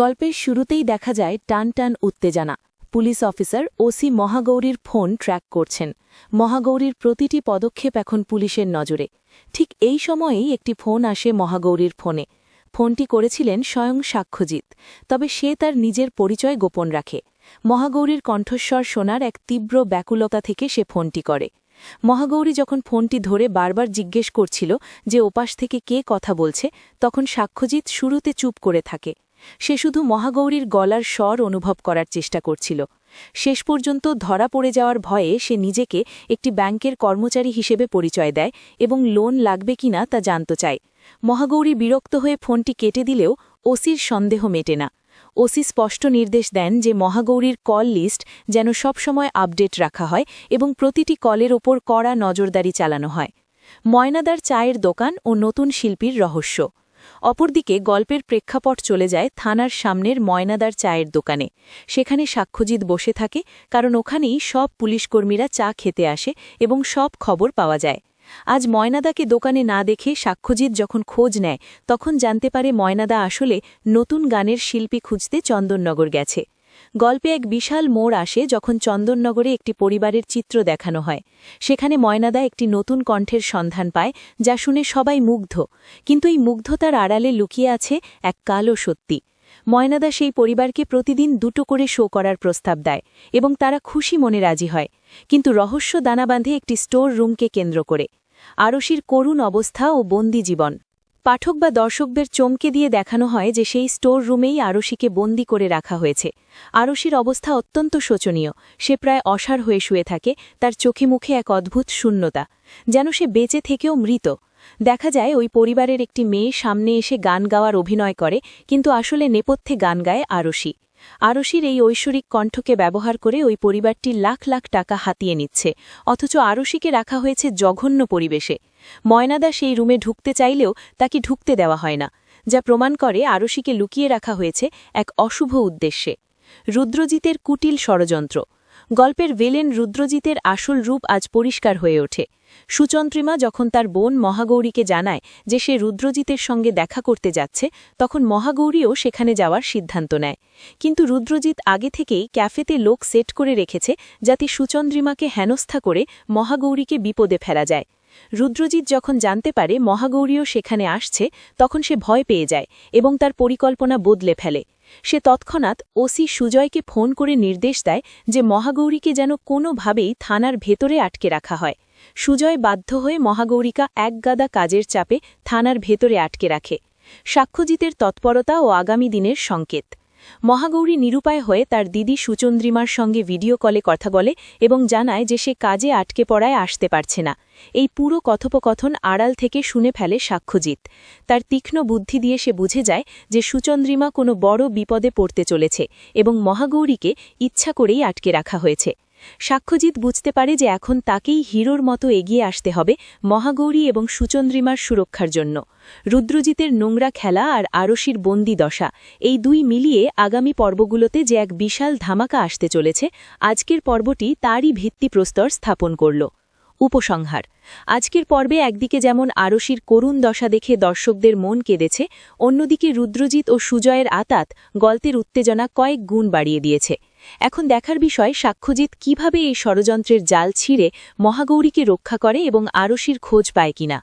গল্পের শুরুতেই দেখা যায় টান টান উত্তেজনা। পুলিশ অফিসার ওসি মহাগৌরীর ফোন ট্র্যাক করছেন। মহাগৌরীর প্রতিটি পদক্ষেপ এখন পুলিশের নজরে। ঠিক এই সময়েই একটি ফোন আসে মহাগৌরীর ফোনে। ফোনটি করেছিলেন স্বয়ং সাক্ষ্যজিৎ, তবে সে তার নিজের পরিচয় গোপন রাখে। মহাগৌরীর কণ্ঠস্বর শোনার এক তীব্র ব্যাকুলতা থেকে সে ফোনটি করে। মহাগৌরী যখন ফোনটি ধরে বারবার জিজ্ঞেস করছিল যে ওপাশ থেকে কে কথা বলছে, তখন সাক্ষ্যজিৎ শুরুতে চুপ করে থাকে। সে শুধু মহাগৌরীর গলার স্বর অনুভব করার চেষ্টা করছিল। শেষ পর্যন্ত ধরা পড়ে যাওয়ার ভয়ে সে নিজেকে একটি ব্যাংকের কর্মচারী হিসেবে পরিচয় দেয় এবং লোন লাগবে কিনা তা জানতে চায়। মহাগৌরী বিরক্ত হয়ে ফোনটি কেটে দিলেও ওসির সন্দেহ মেটে না। ওসি স্পষ্ট নির্দেশ দেন যে মহাগৌরীর কল লিস্ট যেন সবসময় আপডেট রাখা হয় এবং প্রতিটি কলের ওপর কড়া নজরদারি চালানো হয়। ময়নাদার চায়ের দোকান ও নতুন শিল্পীর রহস্য। অপরদিকে গল্পের প্রেক্ষাপট চলে যায় থানার সামনের ময়নাদার চায়ের দোকানে। সেখানে সাক্ষ্যজিৎ বসে থাকে, কারণ ওখানেই সব পুলিশকর্মীরা চা খেতে আসে এবং সব খবর পাওয়া যায়। আজ ময়নাদাকে দোকানে না দেখে সাক্ষ্যজিৎ যখন খোঁজ নেয়, তখন জানতে পারে ময়নাদা আসলে নতুন গানের শিল্পী খুঁজতে চন্দননগর গেছে। গল্পে এক বিশাল মোড় আসে যখন চন্দননগরে একটি পরিবারের চিত্র দেখানো হয়। সেখানে ময়নাদা একটি নতুন কণ্ঠের সন্ধান পায়, যা শুনে সবাই মুগ্ধ। কিন্তু এই মুগ্ধতার আড়ালে লুকিয়ে আছে এক কালো সত্যি। ময়নাদা সেই পরিবারকে প্রতিদিন দুটো করে শো করার প্রস্তাব দেয় এবং তারা খুশি মনে রাজি হয়। কিন্তু রহস্য দানা বাঁধে একটি স্টোর রুমকে কেন্দ্র করে। আরশির করুণ অবস্থা ও বন্দি জীবন। পাঠক বা দর্শকদের চমকে দিয়ে দেখানো হয় যে সেই স্টোর রুমেই আরশিকে বন্দি করে রাখা হয়েছে। আরশির অবস্থা অত্যন্ত শোচনীয়। সে প্রায় অসার হয়ে শুয়ে থাকে, তার চোখে মুখে এক অদ্ভুত শূন্যতা, যেন সে বেঁচে থেকেও মৃত। দেখা যায় ওই পরিবারের একটি মেয়ে সামনে এসে গান গাওয়ার অভিনয় করে, কিন্তু আসলে নেপথ্যে গান গায় আরশি। আরশির এই ঐশ্বরিক কণ্ঠকে ব্যবহার করে ওই পরিবারটি লাখ লাখ টাকা হাতিয়ে নিচ্ছে, অথচ আরশিকে রাখা হয়েছে জঘন্য পরিবেশে। ময়নাদা সেই রুমে ঢুকতে চাইলেও তাকে ঢুকতে দেওয়া হয় না, যা প্রমাণ করে আরশিকে লুকিয়ে রাখা হয়েছে এক অশুভ উদ্দেশ্যে। রুদ্রজিতের কুটিল ষড়যন্ত্র। গল্পের ভেলেন রুদ্রজিতের আসল রূপ আজ পরিষ্কার হয়ে ওঠে। সুচন্ত্রিমা যখন তার বোন মহাগৌরীকে জানায় যে সে রুদ্রজিতের সঙ্গে দেখা করতে যাচ্ছে, তখন মহাগৌরীও সেখানে যাওয়ার সিদ্ধান্ত নেয়। কিন্তু রুদ্রজিৎ আগে থেকেই ক্যাফেতে লোক সেট করে রেখেছে যাতে সুচন্দ্রিমাকে হেনস্থা করে মহাগৌরীকে বিপদে ফেলা যায়। রুদ্রজিৎ যখন জানতে পারে মহাগৌরীও সেখানে আসছে, তখন সে ভয় পেয়ে যায় এবং তার পরিকল্পনা বদলে ফেলে। সে তৎক্ষণাৎ ওসি সুজয়কে ফোন করে নির্দেশ দেয় যে মহাগৌরীকে যেন কোনোভাবেই থানার ভেতরে আটকে রাখা হয়। সুজয় বাধ্য হয়ে মহাগৌরিকা একগাদা কাজের চাপে থানার ভেতরে আটকে রাখে। সাক্ষ্যজিতের তৎপরতা ও আগামী দিনের সংকেত। মহাগৌরী নিরুপায় হয়ে তার দিদি সুচন্দ্রিমার সঙ্গে ভিডিও কলে কথা বলে এবং জানায় যে সে কাজে আটকে পড়ায় আসতে পারছে না। এই পুরো কথোপকথন আড়াল থেকে শুনে ফেলে সাক্ষ্যজিৎ। তার তীক্ষ্ণ বুদ্ধি দিয়ে সে বুঝে যায় যে সুচন্দ্রিমা কোনো বড় বিপদে পড়তে চলেছে এবং মহাগৌরীকে ইচ্ছা করেই আটকে রাখা হয়েছে। সাক্ষ্যজিৎ বুঝতে পারে যে এখন তাকেই হিরোর মতো এগিয়ে আসতে হবে মহাগৌরী এবং সুচন্দ্রিমার সুরক্ষার জন্য। রুদ্রজিতের নোংরা খেলা আর আরশির বন্দি দশা, এই দুই মিলিয়ে আগামী পর্বগুলোতে যে এক বিশাল ধামাকা আসতে চলেছে, আজকের পর্বটি তারই ভিত্তিপ্রস্তর স্থাপন করল। উপসংহার, আজকের পর্বে একদিকে যেমন আরশির করুণ দশা দেখে দর্শকদের মন কেঁদেছে, অন্যদিকে রুদ্রজিৎ ও সুজয়ের আতাত গল্পের উত্তেজনা কয়েক গুণ বাড়িয়ে দিয়েছে। এখন দেখার বিষয় সাক্ষ্যজিৎ কীভাবে এই ষড়যন্ত্রের জাল ছিঁড়ে মহাগৌরীকে রক্ষা করে এবং আরশির খোঁজ পায় কিনা।